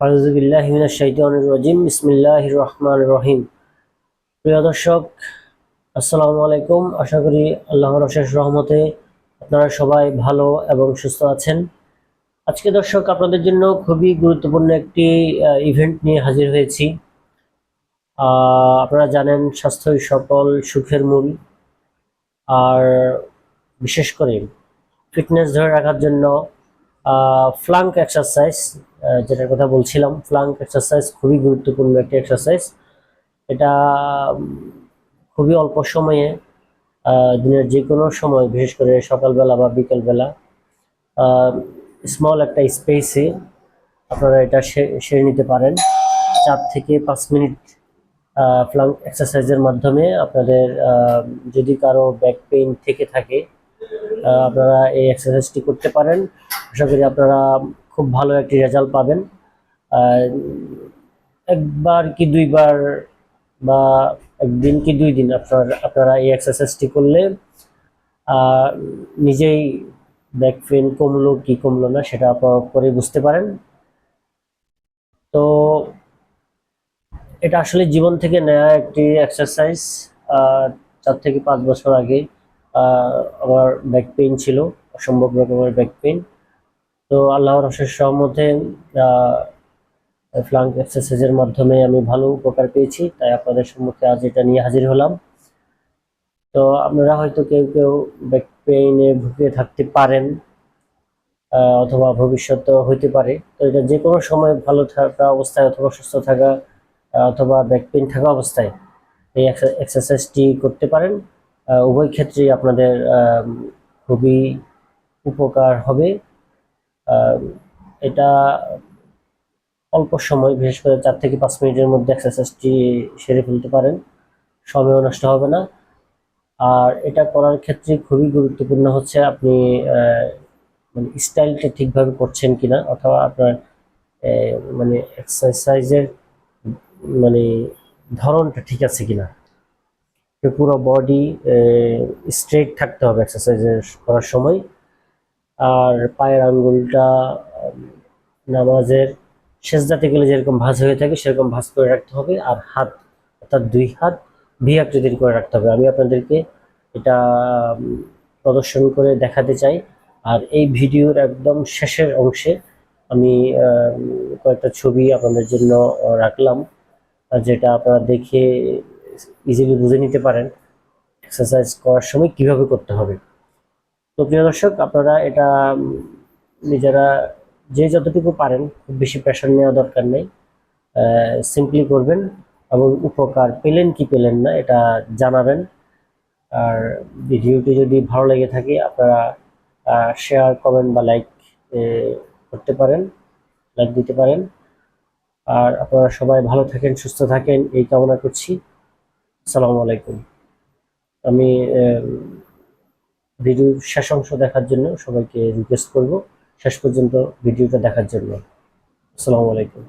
রাজিম। বিসমিল্লাহ রহমান রহিম। প্রিয় দর্শক, আসসালামু আলাইকুম। আশা করি আল্লাহর অশেষ রহমতে আপনারা সবাই ভালো এবং সুস্থ আছেন। আজকে দর্শক, আপনাদের জন্য খুবই গুরুত্বপূর্ণ একটি ইভেন্ট নিয়ে হাজির হয়েছি। আপনারা জানেন, স্বাস্থ্যই সকল সুখের মূল। আর বিশেষ করে ফিটনেস ধরে রাখার জন্য ফ্লাঙ্ক এক্সারসাইজ যেটার কথা বলছিলাম ফ্লাঙ্ক এক্সারসাইজ খুবই গুরুত্বপূর্ণ একটি এক্সারসাইজ এটা খুবই অল্প সময়ে দিনের যে কোনো সময়, বিশেষ করে সকালবেলা বা বিকেলবেলা স্মল একটা স্পেসে আপনারা এটা সেরে নিতে পারেন। চার থেকে পাঁচ মিনিট ফ্লাঙ্ক এক্সারসাইজের মাধ্যমে আপনাদের যদি কারও ব্যাক পেইন থেকে থাকে আপনারা এই এক্সারসাইজটি করতে পারেন। আশা করি আপনারা খুব ভালো একটি রেজাল্ট পাবেন। একবার কি দুইবার বা একদিন কি দুই দিন আপনার, আপনারা এই এক্সারসাইজটি করলে নিজেই ব্যাক পেন কমলো কি কমলো না সেটা আপনারা পরে বুঝতে পারেন। তো এটা আসলে জীবন থেকে নেওয়া একটি এক্সারসাইজ চার থেকে পাঁচ বছর আগে আমার ব্যাক পেইন ছিল, অসম্ভব রকমের ব্যাক পেইন তো আল্লাহর অশেষ সহমতে ফ্লাঙ্ক এক্সারসাইজের মাধ্যমে আমি ভালো উপকার পেয়েছি, তাই আপনাদের সম্মুখে আজ এটা নিয়ে হাজির হলাম। তো আপনারা হয়তো কেউ কেউ ব্যাক পেইনে ভুগে থাকতে পারেন অথবা ভবিষ্যতেও হইতে পারে। তো এটা যে কোনো সময় ভালো থাকা অবস্থায় অথবা সুস্থ থাকা অথবা ব্যাক পেইন থাকা অবস্থায় এই এক্সারসাইজটি করতে পারেন। উভয় ক্ষেত্রেই আপনাদের খুবই উপকার হবে। এটা অল্প সময়, বিশেষ করে চার থেকে পাঁচ মিনিটের মধ্যে এক্সারসাইজটি সেরে ফেলতে পারেন। সময়ও নষ্ট হবে না। আর এটা করার ক্ষেত্রে খুবই গুরুত্বপূর্ণ হচ্ছে আপনি মানে স্টাইলটা ঠিকভাবে করছেন কিনা, অথবা আপনার মানে এক্সারসাইজের মানে ধরনটা ঠিক আছে কিনা। পুরো বডি স্ট্রেট থাকতে হবে এক্সারসাইজের করার সময়। আর পায়ের আঙ্গুলটা নামাজের সেজদাতে গেলে যেরকম ভাঁজ হয়ে থাকে, সেরকম ভাঁজ করে রাখতে হবে। আর হাত, অর্থাৎ দুই হাত ভি আকৃতির করে রাখতে হবে। আমি আপনাদেরকে এটা প্রদর্শন করে দেখাতে চাই। আর এই ভিডিওর একদম শেষের অংশে আমি কয়েকটা ছবি আপনাদের জন্য রাখলাম, যেটা আপনারা দেখে ইজিলি বুঝে নিতে পারেন এক্সারসাইজ করার সময় কীভাবে করতে হবে। তো প্রিয় দর্শক, আপনারা এটা নিজেরা যে যতটুকু পারেন, খুব বেশি প্রেশার নেওয়া দরকার নেই। সিম্পলি করবেন এবং উপকার পেলেন কি পেলেন না, এটা জানাবেন। আর ভিডিওটি যদি ভালো লেগে থাকে, আপনারা শেয়ার কমেন্ট বা লাইক করতে পারেন লাইক দিতে পারেন। আর আপনারা সবাই ভালো থাকেন, সুস্থ থাকেন, এই কামনা করছি। আসসালামু আলাইকুম। আমি ভিডিওর শেষ অংশ দেখার জন্য সবাইকে রিকোয়েস্ট করব। শেষ পর্যন্ত ভিডিওটা দেখার জন্য। আসসালামু আলাইকুম।